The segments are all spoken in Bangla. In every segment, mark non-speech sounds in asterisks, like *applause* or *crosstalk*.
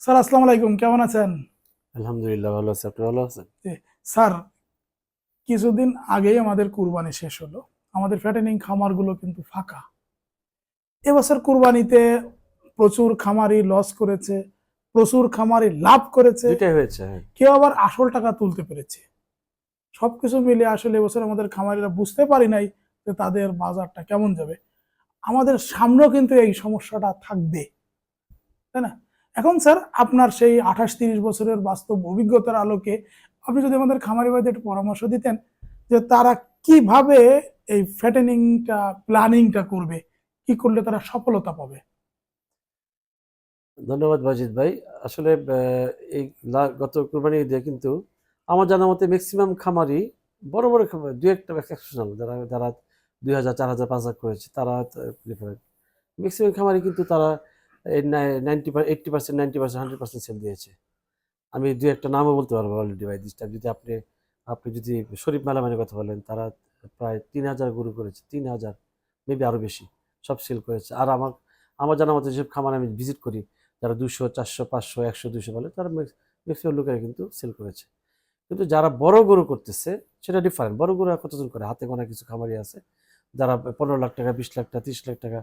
স্যার আসসালামু আলাইকুম কেমন আছেন? আলহামদুলিল্লাহ ভালো আছে। আপনি ভালো আছেন? স্যার কিছুদিন আগেই আমাদের কুরবানি শেষ হলো। আমাদের ফ্যাটেনিং খামারগুলো কিন্তু ফাঁকা। এবছর কুরবানিতে প্রচুর খামারি লস করেছে প্রচুর খামারি লাভ করেছে। হয়েছে হ্যাঁ। কেউ আবার আসল টাকা তুলতে পেরেছে। সবকিছু মিলে আসলে এবছর আমাদের খামারিরা বুঝতে পারি নাই যে তাদের বাজারটা কেমন যাবে। আমাদের সামনেও কিন্তু এই সমস্যাটা থাকবে। তাই না? এখন স্যার, আপনার সেই আঠাশ তিরিশ বছরের বাস্তব অভিজ্ঞতার আলোকে আপনি যদি আমাদের খামারি ভাইদের একটু পরামর্শ দিতেন যে তারা কীভাবে এই ফ্যাটেনিংটা প্ল্যানিংটা করবে, কি করলে তারা সফলতা পাবে? ধন্যবাদ বাজিদ ভাই। আসলে এই গত কোরবানি দিয়ে কিন্তু আমার জানা মতে ম্যাক্সিমাম খামারি, বড় বড় খামার দু একটা এক্সেপশনাল যারা যারা দুই হাজার, চার হাজার, পাঁচ হাজার করেছে, তারা ম্যাক্সিমাম খামারি কিন্তু তারা ninety eighty percent ninety percent hundred percent sale দিয়েছে। আমি দু একটা নামও বলতে পারব অলরেডি ভাই দিস যদি আপনি আপনি যদি শরীফ মালামানের কথা বলেন, তারা প্রায় তিন হাজার গরু করেছে, তিন হাজার মেবি আরও বেশি, সব সেল করেছে। আর আমার আমার জানা মতে যেসব খামার আমি ভিজিট করি, যারা দুশো, চারশো, পাঁচশো, একশো দুশো বলে, তারা ম্যাক্সিমাম লোকেরা কিন্তু সেল করেছে। কিন্তু যারা বড় গরু করতেছে, সেটা ডিফারেন্ট বড় গরু কতজন করে? হাতে গোনা কিছু খামারি আছে, যারা পনেরো লাখ টাকা, বিশ লাখ টাকা, তিরিশ লাখ টাকা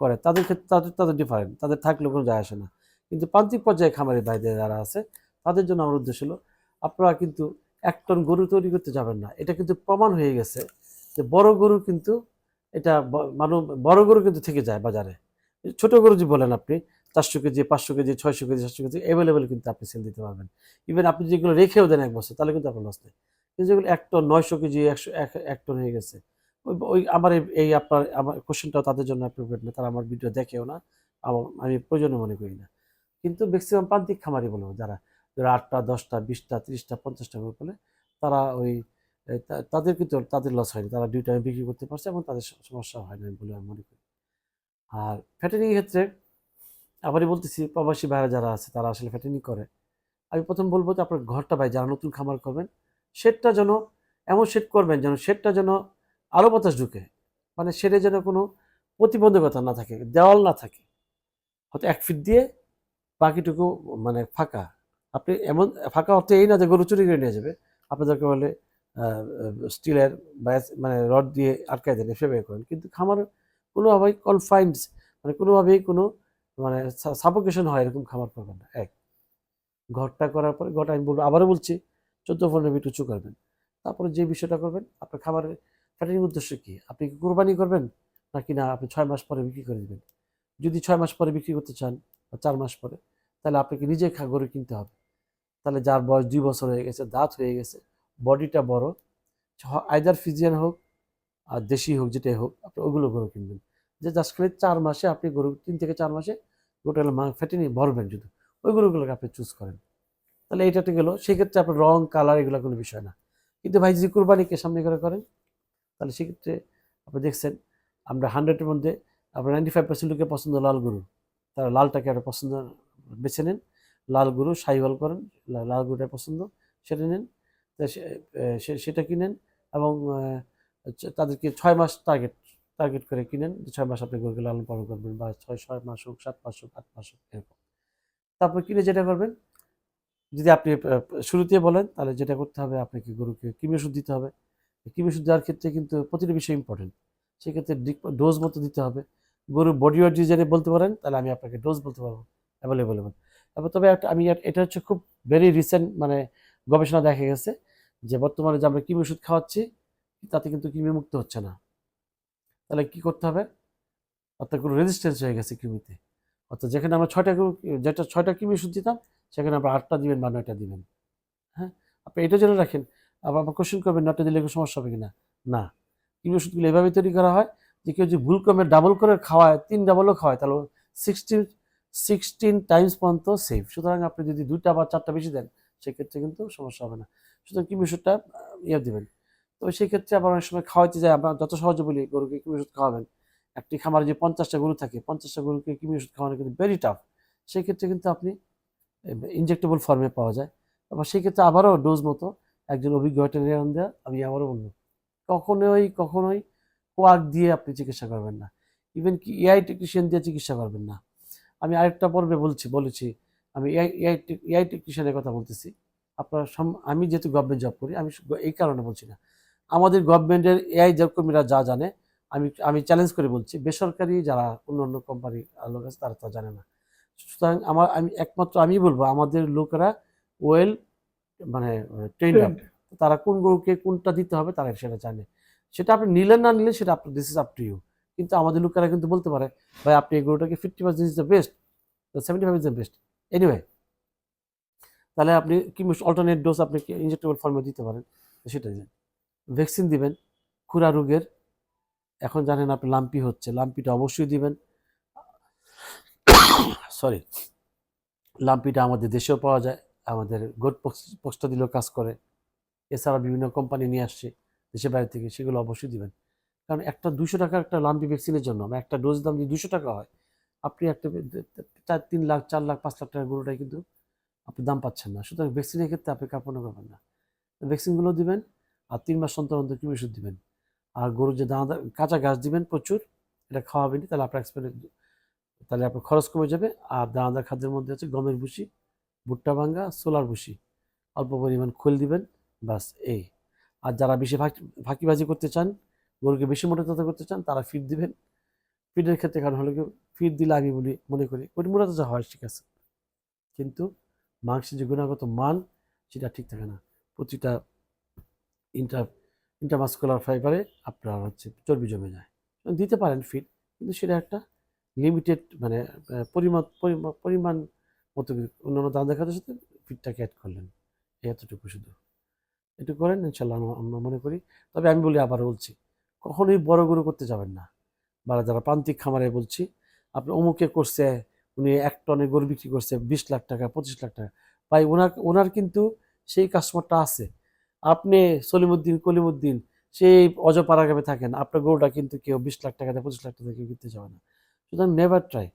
করে, তাদের ক্ষেত্রে তাদের তাদের ডিফারেন্ট তাদের থাকলেও কোনো যায় আসে না। কিন্তু প্রান্তিক পর্যায়ে খামারি ভাইদের যারা আছে, তাদের জন্য আমার উদ্দেশ্য হলো, আপনারা কিন্তু এক টন গরু তৈরি করতে যাবেন না। এটা কিন্তু প্রমাণ হয়ে গেছে যে বড় গরু কিন্তু এটা মানুষ বড় গরু কিন্তু থেকে যায় বাজারে। ছোট গরু যে বলেন আপনি, চারশো কেজি, পাঁচশো কেজি, ছয়শো কেজি, সাতশো কেজি অ্যাভেলেবেল কিন্তু আপনি সেল দিতে পারবেন। ইভেন আপনি যেগুলো রেখেও দেন এক বছর, তাহলে কিন্তু আপনার লস নেই। কিন্তু যেগুলো এক টন, নয়শো কেজি, একশো, এক এক টন হয়ে গেছে ওই আমার এই- আপনার, আমার কোশ্চেনটাও তাদের জন্য অ্যাপ্রোপ্রিয়েট না, তারা আমার ভিডিও দেখেও না আমি প্রয়োজনীয় মনে করি না। কিন্তু ম্যাক্সিমাম প্রান্তিক খামারি বলব যারা যারা আটটা, দশটা, বিশটা, তিরিশটা, পঞ্চাশটা করে বলে তারা ওই তাদের কিন্তু তাদের লস হয়নি, তারা দুই টাইমে বিক্রি করতে পারছে এবং তাদের সমস্যা হয় না বলে আমি মনে করি। আর ফ্যাটেনিং ক্ষেত্রে আবারই বলতেছি, প্রবাসী ভাইরা যারা আছে, তারা আসলে ফ্যাটেনিং করে। আমি প্রথম বলব যে আপনার ঘরটা ভাই, যারা নতুন খামার করবেন শেডটা যেন, এমন শেড করবেন যেন শেডটা যেন আলো বাতাস ঢুকে। মানে শেডে যেন কোনো প্রতিবন্ধকতা না থাকে, দেওয়াল না থাকে। হয়তো এক ফিট দিয়ে বাকিটুকু মানে ফাঁকা। আপনি এমন, ফাঁকা অর্থে এই না যে গরু চুরি করে নিয়ে যাবে। আপনাদেরকে বলে স্টিলের মানে রড দিয়ে আটকায় দেন সেভাবে করেন। কিন্তু খামার কোনোভাবেই কনফাইন্ড মানে কোনোভাবেই কোনো মানে সাফোকেশন হয় এরকম খামার করবেন না। এক। ঘরটা করার পরে, ঘরটা আমি বলব, আবারও বলছি, চোদ্দ পনেরো ফিট উঁচু করবেন। তারপরে যে বিষয়টা করবেন, আপনার খাবারের ফ্যাটিং উদ্দেশ্য কি? আপনি কি কোরবানি করবেন? নাকি না, আপনি ছয় মাস পরে বিক্রি করে দেবেন? যদি ছয় মাস পরে বিক্রি করতে চান বা চার মাস পরে, তাহলে আপনাকে নিজে খা গরু কিনতে হবে। তাহলে যার বয়স দুই বছর হয়ে গেছে, দাঁত হয়ে গেছে, বডিটা বড় আইদার ফিজিয়ান হোক আর দেশি হোক, যেটাই হোক, আপনি ওগুলো গরু কিনবেন। যে জাস্ট খালি চার মাসে আপনি গরু, তিন থেকে চার মাসে গোটা ফেটে নিয়ে ভরবেন যদি ওই গরুগুলোকে আপনি চুজ করেন। তাহলে এইটাতে গেলো, সেক্ষেত্রে আপনার রং কালার এগুলো কোনো বিষয় না। কিন্তু ভাই, যদি কুরবানিকে সামনে করে করেন তাহলে সেক্ষেত্রে আপনি দেখছেন, আমরা হান্ড্রেডের মধ্যে আপনার নাইনটি ফাইভ পার্সেন্ট লোকের পছন্দ লাল গরু। তারা লালটাকে একটা পছন্দ, বেছে নেন। লাল গরু সাইওয়াল করেন লাল গরুটা পছন্দ, সেটা নেন। সেটা কিনেন এবং তাদেরকে ছয় মাস টার্গেট টার্গেট করে কিনেন ছয় মাস আপনি গরুকে লালন পালন করবেন বা ছয় ছয় মাস হোক, সাত মাস হোক, আট মাস হোক, এরকম। তারপর কিনে যেটা করবেন, যদি আপনি শুরুতে বলেন তাহলে যেটা করতে হবে, আপনাকে গরুকে কৃমি ওষুধ দিতে হবে। কৃমি ওষুধ দেওয়ার ক্ষেত্রে কিন্তু প্রতিটা বিষয় ইম্পর্টেন্ট সেক্ষেত্রে ডোজ মতো দিতে হবে। গরুর বডি ওয়েট যদি বলতে পারেন, তাহলে আমি আপনাকে ডোজ বলতে পারব। অ্যাভেলেবল এবার। তবে আমি এটা হচ্ছে খুব ভেরি রিসেন্ট মানে গবেষণা দেখা গেছে যে বর্তমানে যে আমরা কিমি ওষুধ খাওয়াচ্ছি, তাতে কিন্তু কৃমি মুক্ত হচ্ছে না। তাহলে কি করতে হবে? অর্থাৎ কোনো রেজিস্ট্যান্স হয়ে গেছে কিমিতে। অর্থাৎ যেখানে আমরা ছয়টা গরু যেটা ছয়টা কিমি ওষুধ দিতাম, সেখানে আমরা আটটা দিবেন বা নয়টা দিবেন। হ্যাঁ? আপনি এটা জেনে রাখেন আবার আমার কোশ্চেন করবেন নয়টা দিলে সমস্যা হবে কিনা? না। কৃমি ওষুধগুলো এভাবে তৈরি করা হয় যে কেউ যদি ভুল ক্রমে ডাবল করে খাওয়ায়, তিন ডাবলও খাওয়ায়, তাহলে সিক্সটিন সিক্সটিন টাইমস পর্যন্ত সেফ সুতরাং আপনি যদি দুইটা বা চারটা বেশি দেন, সেক্ষেত্রে কিন্তু সমস্যা হবে না। সুতরাং কৃমি ওষুধটা ইয়ে দেবেন। তো সেক্ষেত্রে আবার অনেক সময় খাওয়াইতে যায়, আমরা যত সহজে বলি, গরুকে কৃমি ওষুধ খাওয়াবেন। একটি খামারে যে পঞ্চাশটা গরু থাকে, পঞ্চাশটা গরুকে কৃমি ওষুধ খাওয়ানো কিন্তু ভেরি টাফ সেক্ষেত্রে কিন্তু আপনি ইনজেক্টেবল ফর্মে পাওয়া যায়। আবার সেক্ষেত্রে আবারও ডোজ মতো একজন অভিজ্ঞ ভেটেরিয়ান দেওয়া আমি আবারও বলব কখনোই কখনোই কোয়াক দিয়ে আপনি চিকিৎসা করবেন না। ইভেন কি এআই টেকনিশিয়ান দিয়ে চিকিৎসা করবেন না। আমি আরেকটা পর্বে বলছি, বলেছি, আমি এআই এআই টেকনিশিয়ানের কথা বলতেছি। আপনার আমি যেহেতু গভর্নমেন্ট জব করি, আমি এই কারণে বলছি না। আমাদের গভর্নমেন্টের এআই জব কর্মীরা যা জানে, আমি আমি চ্যালেঞ্জ করে বলছি, বেসরকারি যারা অন্য অন্য কোম্পানির লোক আছে, তারা তা জানে না। সুতরাং আমার, আমি, একমাত্র আমি বলব, আমাদের লোকেরা ওয়েল মানে ট্রেন্ড আপ তারা কোন গরুকে কোনটা দিতে হবে তারা সেটা জানে। সেটা আপনি নিলেন না নিলেন সেটা আপনার this is up to you কিন্তু আমাদের লোকেরা কিন্তু বলতে পারে ভাই আপনি এই গরুটাকে fifty percent is the best seventy five is the best anyway তাহলে আপনি কি অল্টারনেট ডোজ আপনি ইনজেক্টেবল ফর্মে দিতে পারেন সেটা দিন ভ্যাকসিন দিবেন খুরা রোগের এখন জানেন আপনি লাম্পি হচ্ছে লাম্পিটা অবশ্যই দিবেন। *coughs* সরি লাম্পিটা আমাদের দেশেও পাওয়া যায়। আমাদের গোট পোস্টটা দিলেও কাজ করে। এছাড়া বিভিন্ন কোম্পানি নিয়ে আসছে, দেশের বাইরে থেকে, সেগুলো অবশ্যই দিবেন। কারণ একটা দুশো টাকার একটা লাম্পি ভ্যাকসিনের জন্য বা একটা ডোজ দাম যদি দুশো টাকা হয়, আপনি একটা চার, তিন লাখ, চার লাখ, পাঁচ লাখ টাকার গরুটাই কিন্তু আপনি দাম পাচ্ছেন না। সুতরাং ভ্যাকসিনের ক্ষেত্রে আপনি কাপড় করবেন না। ভ্যাকসিনগুলো দিবেন, আর তিন মাস অন্তর অন্তর কৃমি ওষুধ দিবেন। আর গরুর যে দানা, কাঁচা ঘাস দিবেন প্রচুর, এটা খাওয়াবেন তাহলে আপনার এক্সপেন্স তাহলে আপনার খরচ কমে যাবে। আর দানাদার খাদ্যের মধ্যে আছে গমের ভুসি ভুট্টা ভাঙ্গা, সোলার ভুসি। অল্প পরিমাণ খোল দিবেন বাস এই। আর যারা বেশি ফাঁকি, ফাঁকিবাজি করতে চান, গরুকে বেশি মোটাতাজা করতে চান, তারা ফিড দিবেন। ফিডের ক্ষেত্রে কারণ হলো ফিড দিলে আমি বলি, মনে করি ওটি মোটাতাজা হয়, ঠিক আছে। কিন্তু মাংসের যে গুণাগত মান, সেটা ঠিক থাকে না। প্রতিটা ইন্টার ইন্টারমাস্কুলার ফাইবারে আপনার হচ্ছে চর্বি জমে যায়। দিতে পারেন ফিড কিন্তু সেটা একটা লিমিটেড মানে পরিমাণ পরিমা- পরিমাণ মতো অন্যান্য দাম দেখাতে সাথে ফিডটাকে অ্যাড করলেন। এতটুকু শুধু। একটু করেন ইনশাল্লাহ আমরা- মনে করি। তবে আমি বলি আবার বলছি, কখনোই বড় গরু করতে যাবেন না। বা যারা প্রান্তিক খামারে বলছি, আপনি অমুকে করছে, উনি এক টনে গরু বিক্রি করছে, বিশ লাখ টাকা, পঁচিশ লাখ টাকা। ভাই, ওনার ওনার কিন্তু সেই কাস্টমারটা আছে। আপনি সলিমুদ্দিন, কলিমুদ্দিন, সেই অজপাড়াগ্রামে থাকেন, আপনার গরুটা কিন্তু কেউ বিশ লাখ টাকা দিয়ে পঁচিশ লাখ টাকা কেউ কিনতে যাবে না। সুতরাং নেভার ট্রাই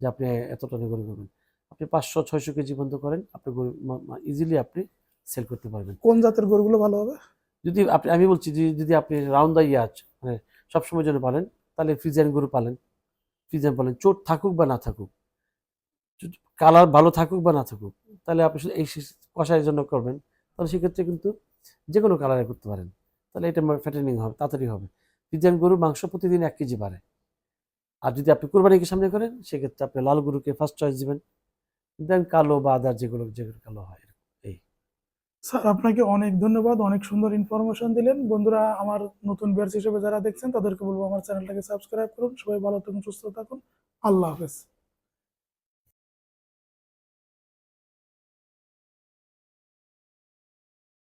যে আপনি এত টনের গরু করবেন আপনি পাঁচশো ছয়শো কেজি পর্যন্ত করেন আপনি গরু ইজিলি আপনি সেল করতে পারবেন। কোন জাতের গরুগুলো ভালো হবে? যদি আপনি আমি বলছি যে যদি আপনি রাউন্ড দ্য ইয়াচ মানে সবসময় জন্য পালেন তাহলে ফ্রিজিয়ান গরু পালেন। ফ্রিজিয়ান পালেন চোট থাকুক বা না থাকুক কালার ভালো থাকুক বা না থাকুক তাহলে আপনি শুধু এই কষায়ের জন্য করবেন তাহলে সেক্ষেত্রে কিন্তু যে কোনো কালারে করতে পারেন। তাহলে এটা ফ্যাটেনিং হবে তাড়াতাড়ি হবে। ফ্রিজিয়ান গরুর মাংস প্রতিদিন এক কেজি বাড়ে। আর যদি আপনি কোরবানিকে সামনে করেন সেক্ষেত্রে আপনি লাল গরুকে ফার্স্ট চয়েস দিবেন। দেন কালো বা আদার যেগুলো যেগুলো কালো হয়। স্যার, আপনাকে অনেক ধন্যবাদ, অনেক সুন্দর ইনফরমেশন দিলেন। বন্ধুরা, আমার নতুন বিয়ার্স হিসেবে যারা দেখছেন, তাদেরকে বলব আমার চ্যানেলটাকে সাবস্ক্রাইব করুন। সবাই ভালো থাকুন, সুস্থ থাকুন। আল্লাহ হাফেজ।